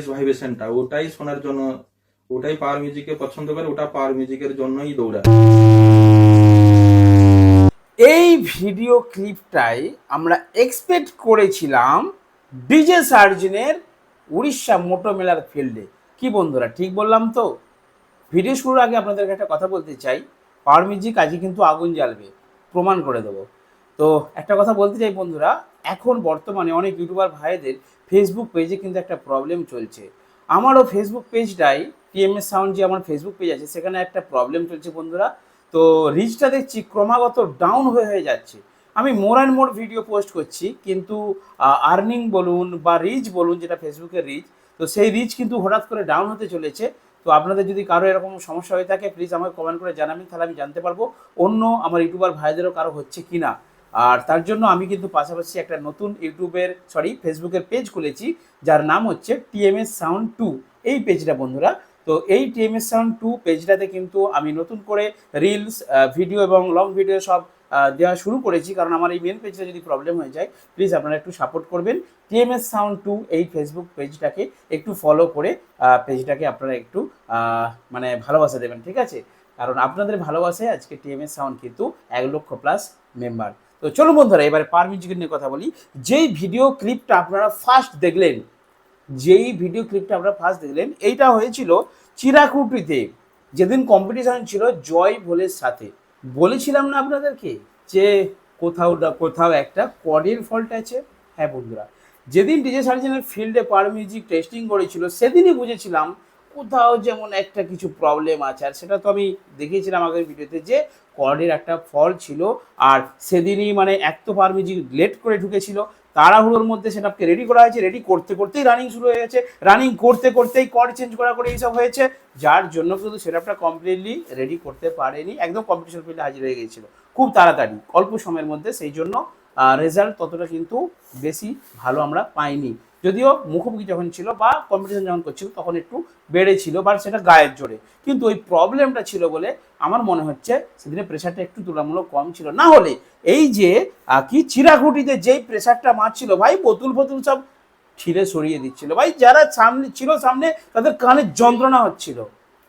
Base ভাইব্রেশনটা ওটাই শোনার জন্য, ওটাই পাওয়ার মিউজিককে পছন্দ করে, ওটা পাওয়ার মিউজিকের জন্যই দৌড়ায়। এই ভিডিও ক্লিপটাই আমরা এক্সপেক্ট করেছিলাম ডিজে সার্জনের উড়িষ্যা মোটো মেলার ফিল্ডে কি বন্ধুরা, ঠিক বললাম তো? ভিডিও শুরুর আগে আপনাদেরকে একটা কথা বলতে চাই। পাওয়ার মিউজিক আজকে কিন্তু আগুন জ্বালবে, প্রমাণ করে দেবো। তো একটা কথা বলতে চাই বন্ধুরা এখন বর্তমানে অনেক ইউটিউবার ভাইদের ফেসবুক পেজে কিন্তু একটা প্রবলেম চলছে। আমারও ফেসবুক পেজটাই টিএমএস সাউন্ড যে আমার ফেসবুক পেজ আছে, সেখানে একটা প্রবলেম চলছে বন্ধুরা। তো রিচটা দেখছি ক্রমাগত ডাউন হয়ে হয়ে যাচ্ছে। আমি more and more video post করছি, কিন্তু আর্নিং বলুন বা রিচ বলুন, যেটা ফেসবুকের রিচ তো সেই রিচ কিন্তু হঠাৎ করে ডাউন হতে চলেছে। তো আপনাদের যদি কারও এরকম সমস্যা হয়ে থাকে প্লিজ আমাকে কমেন্ট করে জানাবেন, তাহলে আমি জানতে পারব অন্য আমার ইউটিউবার ভাইদেরও কারও হচ্ছে কি না আর তার জন্য আমি কিন্তু পাশাপাশি একটা নতুন ইউটিউবের সরি ফেসবুকের পেজ খুলেছি, যার নাম হচ্ছে টিএমএস সাউন্ড টু এই পেজটা বন্ধুরা, তো এই টিএমএস সাউন্ড টু পেজটাতে কিন্তু আমি নতুন করে রিলস ভিডিও এবং লং ভিডিও সব দেওয়া শুরু করেছি। কারণ আমার এই মেন পেজটা যদি প্রবলেম হয়ে যায় প্লিজ আপনারা একটু সাপোর্ট করবেন। টিএমএস সাউন্ড টু এই ফেসবুক পেজটাকে একটু ফলো করে পেজটাকে আপনারা একটু মানে ভালোবাসা দেবেন, ঠিক আছে? কারণ আপনাদের ভালোবাসায় আজকে টিএমএস সাউন্ড কিন্তু এক লক্ষ প্লাস মেম্বার তো চলুন বন্ধুরা, এবারে পার মিউজিকের নিয়ে কথা বলি। যেই ভিডিও ক্লিপটা আপনারা ফার্স্ট দেখলেন, যেই ভিডিও ক্লিপটা আপনারা ফার্স্ট দেখলেন, এইটা হয়েছিল চিরাকুটিতে। যেদিন কম্পিটিশন ছিল জয় ভোলের সাথে। বলেছিলাম না আপনাদেরকে যে কোথাও কোথাও একটা কর্ডের ফল্ট আছে? হ্যাঁ বন্ধুরা, যেদিন ডিজে সার্জেনের ফিল্ডে পার মিউজিক টেস্টিং করেছিল, সেদিনই বুঝেছিলাম কোথাও যেমন একটা কিছু প্রবলেম আছে। আর সেটা তো আমি দেখিয়েছিলাম আগের ভিডিওতে যে কর্ডের একটা ফল ছিল, আর সেদিনই মানে এক তো পার মিউজিক লেট করে ঢুকেছিল, তাড়াহুড়োর মধ্যে সেটাকে রেডি করা হয়েছে রেডি করতে করতেই রানিং শুরু হয়ে গেছে। রানিং করতে করতেই কর্ড চেঞ্জ করা করে এইসব হয়েছে, যার জন্য কিন্তু সেটআপটা কমপ্লিটলি রেডি করতে পারেনি, একদম কম্পিটিশন ফিল্ডে হাজির হয়ে গিয়েছিল। খুব তাড়াতাড়ি, অল্প সময়ের মধ্যে, সেই জন্য রেজাল্ট ততটা কিন্তু বেশি ভালো আমরা পাইনি। যদিও মুখোমুখি যখন ছিল বা কম্পিটিশন যখন করছিল, তখন একটু বেড়েছিল বা সেটা গায়ের জোরে। কিন্তু ওই প্রবলেমটা ছিল বলে আমার মনে হচ্ছে সেদিনে প্রেশারটা একটু তুলনামূলক কম ছিল। না হলে এই যে কি চিরাঘুটিতে যেই প্রেশারটা মারছিল, ভাই বোতল ফতুল সব ছিঁড়ে সরিয়ে দিচ্ছিল। ভাই যারা সামনে, ছিল সামনে তাদের কানে যন্ত্রণা হচ্ছিল।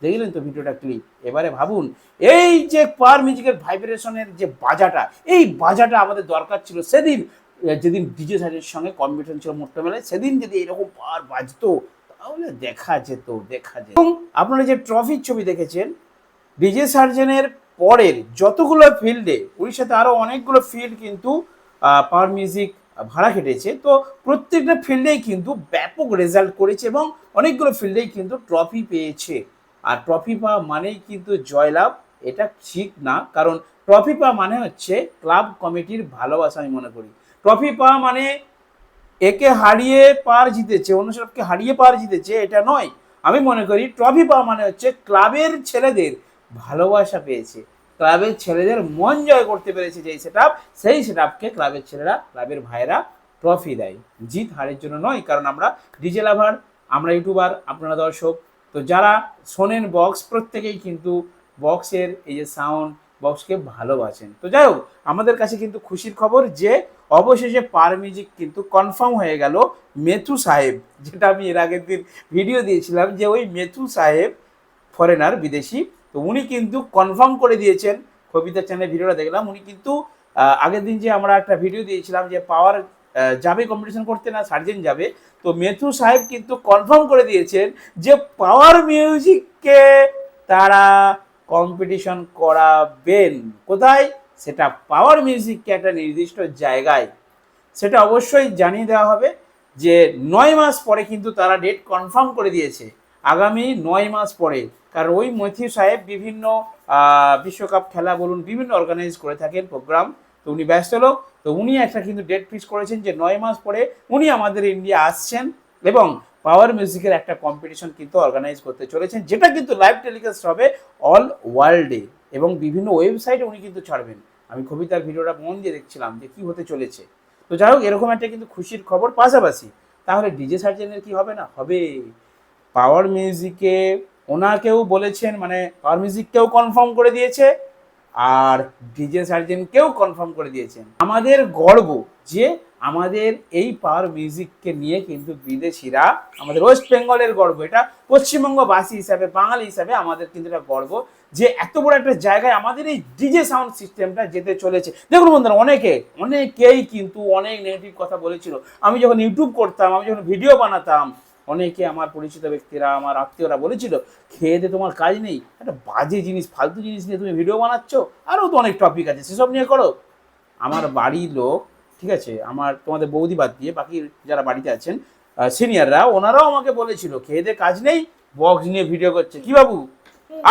দেখলেন তো ভিডিওটা ক্লিপ এবারে ভাবুন, এই যে পার মিউজিকের ভাইব্রেশনের যে বাজাটা, এই বাজাটা আমাদের দরকার ছিল সেদিন যেদিন ডিজে সাইজের সঙ্গে কম্পিটিশন ছিল মোট্টা মেলায় সেদিন যদি এরকম পার বাজতো তাহলে দেখা যেত দেখা যেত। এবং আপনারা যে ট্রফির ছবি দেখেছেন ডিজে সার্জেনের পরের যতগুলো ফিল্ডে উড়িষ্যাতে আরও অনেকগুলো ফিল্ড কিন্তু পাওয়ার মিউজিক ভাড়া কেটেছে তো প্রত্যেকটা ফিল্ডেই কিন্তু ব্যাপক রেজাল্ট করেছে এবং অনেকগুলো ফিল্ডেই কিন্তু ট্রফি পেয়েছে। আর ট্রফি পাওয়া মানেই কিন্তু জয়লাভ এটা ঠিক না কারণ ট্রফি পাওয়া মানে হচ্ছে ক্লাব কমিটির ভালোবাসা আমি মনে করি। ট্রফি পাওয়া মানে একে হারিয়ে পার জিতেছে, অন্য সবকে হারিয়ে পার জিতেছে, এটা নয়। আমি মনে করি ট্রফি পাওয়া মানে হচ্ছে ক্লাবের ছেলেদের ভালোবাসা পেয়েছে, ক্লাবের ছেলেদের মন জয় করতে পেরেছে যেই সেট সেই সেট ক্লাবের ছেলেরা, ক্লাবের ভাইয়েরা ট্রফি দেয়। জিত হারের জন্য নয়, কারণ আমরা ডিজে লাভার আমরা ইউটিউবার আপনারা দর্শক। তো যারা শোনেন বক্স প্রত্যেকেই কিন্তু বক্সের এই যে সাউন্ড বক্সকে ভালোবাসেন। তো যাই হোক আমাদের কাছে কিন্তু খুশির খবর যে, অবশেষে পার মিউজিক কিন্তু কনফার্ম হয়ে গেল মেথু সাহেব, যেটা আমি এর আগের দিন ভিডিও দিয়েছিলাম যে ওই মেথু সাহেব ফরেনার বিদেশি, তো উনি কিন্তু কনফার্ম করে দিয়েছেন। কবিতা চ্যানেলে ভিডিওটা দেখলাম, উনি কিন্তু আগের দিন যে আমরা একটা ভিডিও দিয়েছিলাম যে পাওয়ার যাবে কম্পিটিশন করতে না সার্জেন যাবে, তো মেথু সাহেব কিন্তু কনফার্ম করে দিয়েছেন যে পাওয়ার মিউজিককে তারা কম্পিটিশন করাবেন কোথায়? সেটা পাওয়ার মিউজিককে একটা নির্দিষ্ট জায়গায়। সেটা অবশ্যই জানিয়ে দেওয়া হবে যে নয় মাস পরে কিন্তু তারা ডেট কনফার্ম করে দিয়েছে। আগামী নয় মাস পরে। কারণ ওই মৈথি সাহেব বিভিন্ন বিশ্বকাপ খেলা বলুন, বিভিন্ন অর্গানাইজ করে থাকেন প্রোগ্রাম তো উনি ব্যস্ত লোক। তো উনি একটা কিন্তু ডেট ফিক্স করেছেন যে নয় মাস পরে উনি আমাদের ইন্ডিয়া আসছেন। এবং পাওয়ার মিউজিকের একটা কম্পিটিশন কিন্তু অর্গানাইজ করতে চলেছেন, যেটা কিন্তু লাইভ টেলিকাস্ট হবে অল ওয়ার্ল্ডে এবং বিভিন্ন ওয়েবসাইটে উনি কিন্তু ছাড়বেন। আমি কবিতার ভিডিওটা মন দিয়ে দেখছিলাম যে কি হতে চলেছে। তো যাই হোক, এরকম একটা কিন্তু খুশির খবর পাশাপাশি, তাহলে ডিজে সার্জেনের কি হবে না? হবে। পাওয়ার মিউজিকে ওনাকেও বলেছেন মানে পাওয়ার মিউজিককেও কনফার্ম করে দিয়েছে, আর ডিজে সার্জেনকেও কনফার্ম করে দিয়েছেন। আমাদের গর্ব যে আমাদের এই পাওয়ার মিউজিককে নিয়ে কিন্তু বিদেশিরা আমাদের ওয়েস্ট বেঙ্গলের গর্ব। এটা পশ্চিমবঙ্গবাসী হিসাবে, বাঙালি হিসাবে আমাদের কিন্তু এটা গর্ব যে এত বড় একটা জায়গায় আমাদের এই ডিজে সাউন্ড সিস্টেমটা যেতে চলেছে। দেখুন বন্ধুরা, অনেকে, অনেকেই কিন্তু অনেক নেগেটিভ কথা বলেছিল। আমি যখন ইউটিউব করতাম, আমি যখন ভিডিও বানাতাম, অনেকে আমার পরিচিত ব্যক্তিরা, আমার আত্মীয়রা বলেছিল, খেয়ে তোমার কাজ নেই। একটা বাজে জিনিস, ফালতু জিনিস নিয়ে তুমি ভিডিও বানাচ্ছ? আরও তো অনেক টপিক আছে, সেসব নিয়ে করো। আমার বাড়ির লোক ঠিক আছে? আমার তোমাদের বৌদি বাদ দিয়ে বাকি যারা বাড়িতে আছেন সিনিয়ররা ওনারাও আমাকে বলেছিল, খেয়ে কাজ নেই বক্স নিয়ে ভিডিও করছে। কি বাবু?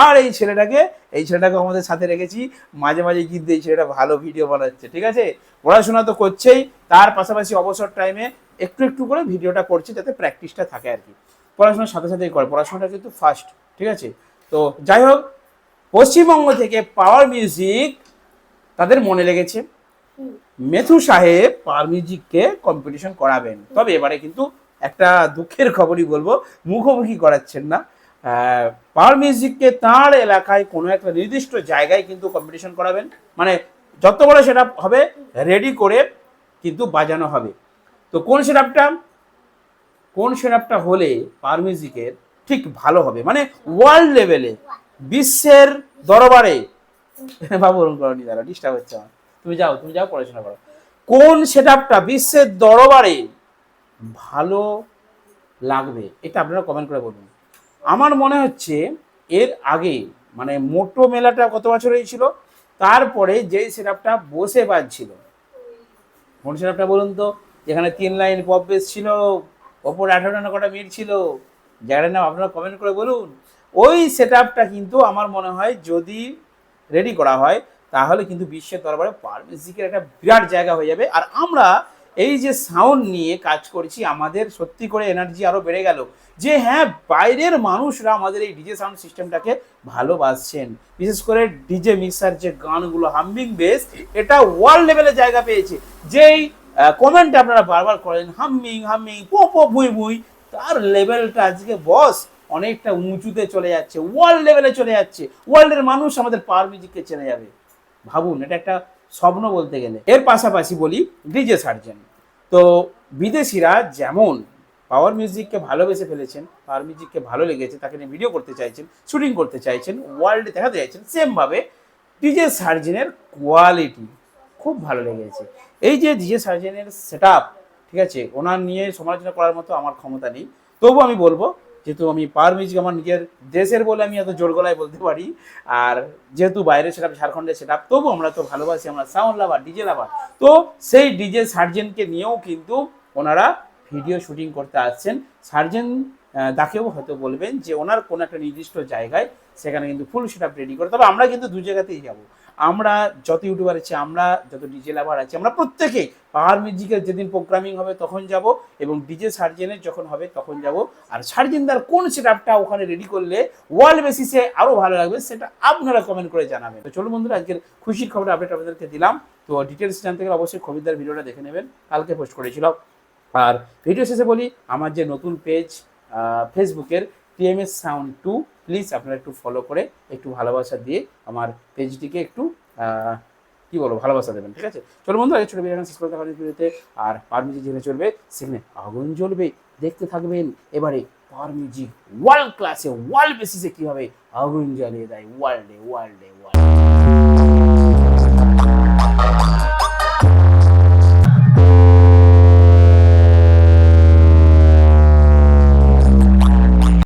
আর এই ছেলেটাকে এই ছেলেটাকে আমাদের সাথে রেখেছি, মাঝে মাঝে কিন্তু এই ছেলেটা ভালো ভিডিও বানাচ্ছে, ঠিক আছে? পড়াশোনা তো করছেই, তার পাশাপাশি অবসর টাইমে একটু একটু করে ভিডিওটা করছে, যাতে প্র্যাকটিসটা থাকে আর কি। পড়াশোনার সাথে সাথেই করে, পড়াশোনাটা কিন্তু ফার্স্ট ঠিক আছে? তো যাই হোক, পশ্চিমবঙ্গ থেকে পাওয়ার মিউজিক তাদের মনে লেগেছে। মেথু সাহেব পাওয়ার মিউজিককে কম্পিটিশন করাবেন। তবে এবারে কিন্তু একটা দুঃখের খবরই বলব, মুখোমুখি করাচ্ছেন না। পাওয়ার মিউজিককে তার এলাকায় কোনো একটা নির্দিষ্ট জায়গায় কিন্তু কম্পিটিশন করাবেন। মানে যত বড় সেটা হবে রেডি করে কিন্তু বাজানো হবে। তো কোন সেটআপটা কোন সেটআপটা হলে পাওয়ার মিউজিকের ঠিক ভালো হবে? মানে ওয়ার্ল্ড লেভেলে বিশ্বের দরবারে। বাবু দাঁড়া ডিস্টার্ব হচ্ছে আমার। তুমি যাও তুমি যাও, পড়াশোনা করো। কোন সেটআপটা বিশ্বের দরবারে ভালো লাগবে, এটা আপনারা কমেন্ট করে বলুন। আমার মনে হচ্ছে এর আগে মানে মোটো মেলাটা কত বছর হয়েছিল, তারপরে যেই সেটআপটা বসে বাজছিল, কোন সেটআপটা বলুন তো, যেখানে তিন লাইন পপ বেস ছিল, ওপর আঠারো না কটা মিট ছিল জায়গাটার নাম আপনারা কমেন্ট করে বলুন। ওই সেটআপটা কিন্তু আমার মনে হয় যদি রেডি করা হয় তাহলে কিন্তু বিশ্বের দরবারে পার মিউজিকের একটা বিরাট জায়গা হয়ে যাবে। আর আমরা এই যে সাউন্ড নিয়ে কাজ করছি, আমাদের সত্যি করে এনার্জি আরও বেড়ে গেল। যে হ্যাঁ বাইরের মানুষরা আমাদের এই ডিজে সাউন্ড সিস্টেমটাকে ভালোবাসছেন। বিশেষ করে ডিজে মিক্সার যে গানগুলো হাম্বিং বেস এটা ওয়ার্ল্ড লেভেলে জায়গা পেয়েছে। যেই কমেন্ট আপনারা বারবার করেন হাম্মিং হাম্মিং পো পো, ভুই ভুই, তার লেভেলটা আজকে বস অনেকটা উঁচুতে চলে যাচ্ছে ওয়ার্ল্ড লেভেলে চলে যাচ্ছে। ওয়ার্ল্ডের মানুষ আমাদের পাওয়ার মিউজিককে চেনে যাবে। ভাবুন, এটা একটা স্বপ্ন বলতে গেলে। এর পাশাপাশি বলি ডিজে সার্জেন তো বিদেশিরা যেমন পাওয়ার মিউজিককে ভালোবেসে ফেলেছেন পাওয়ার মিউজিককে ভালো লেগেছে, তাকে নিয়ে ভিডিও করতে চাইছেন শুটিং করতে চাইছেন ওয়ার্ল্ডে দেখাতে চাইছেন সেমভাবে ডিজে সার্জেনের কোয়ালিটি খুব ভালো লেগেছে। এই যে ডিজে সার্জেনের সেট ঠিক আছে? ওনার নিয়ে সমালোচনা করার মতো আমার ক্ষমতা নেই। তবু আমি বলব যেহেতু আমি পাওয়ার মিউজিক আমার নিজের দেশের বলে আমি এত জোর গলায় বলতে পারি, আর যেহেতু বাইরে সেটা ঝাড়খণ্ডের সেটা তবু আমরা তো ভালোবাসি, আমরা সাউন্ড লাভার ডিজে লাভার তো সেই ডিজে সার্জেনকে নিয়েও কিন্তু ওনারা ভিডিও শুটিং করতে আসছেন। সার্জেন তাকেও হয়তো বলবেন যে ওনার কোনো একটা নির্দিষ্ট জায়গায় সেখানে কিন্তু ফুল সেট রেডি করে, তবে আমরা কিন্তু দু জায়গাতেই যাব। আমরা যত ইউটিউবার আছে, আমরা যত ডিজে লাভার আছে, আমরা প্রত্যেকেই পাহাড় মিউজিকের যেদিন প্রোগ্রামিং হবে তখন যাব এবং ডিজে সার্জেনের যখন হবে তখন যাব। আর সার্জেনদার কোন সেটআপটা ওখানে রেডি করলে ওয়ার্ল্ড বেসিসে আরও ভালো লাগবে সেটা আপনারা কমেন্ট করে জানাবেন। তো চলুন বন্ধুরা, আজকের খুশির খবর আপডেট আপনাদেরকে দিলাম। তো ডিটেলস জানতে গেলে অবশ্যই খবিরদার ভিডিওটা দেখে নেবেন। কালকে পোস্ট করেছিলাম। আর ভিডিও শেষে বলি, আমার যে নতুন পেজ ফেসবুকের টিএমএস সাউন্ড টু প্লিজ আপনারা একটু ফলো করে একটু ভালোবাসা দিয়ে আমার পেজটিকে একটু কি বলব, ভালোবাসা দেবেন, ঠিক আছে? চলো বন্ধু আগে ছোটো এখন শেষ করে দেখা আর পার মিউজিক যেখানে চলবে, সেখানে আগুন জ্বলবে, দেখতে থাকবেন, এবারে পার মিউজিক ওয়ার্ল্ড ক্লাসে ওয়ার্ল্ড বেসিসে কীভাবে আগুন জ্বালিয়ে দেয় ওয়ার্ল্ডে ওয়ার্ল্ডে ওয়ার্ল্ড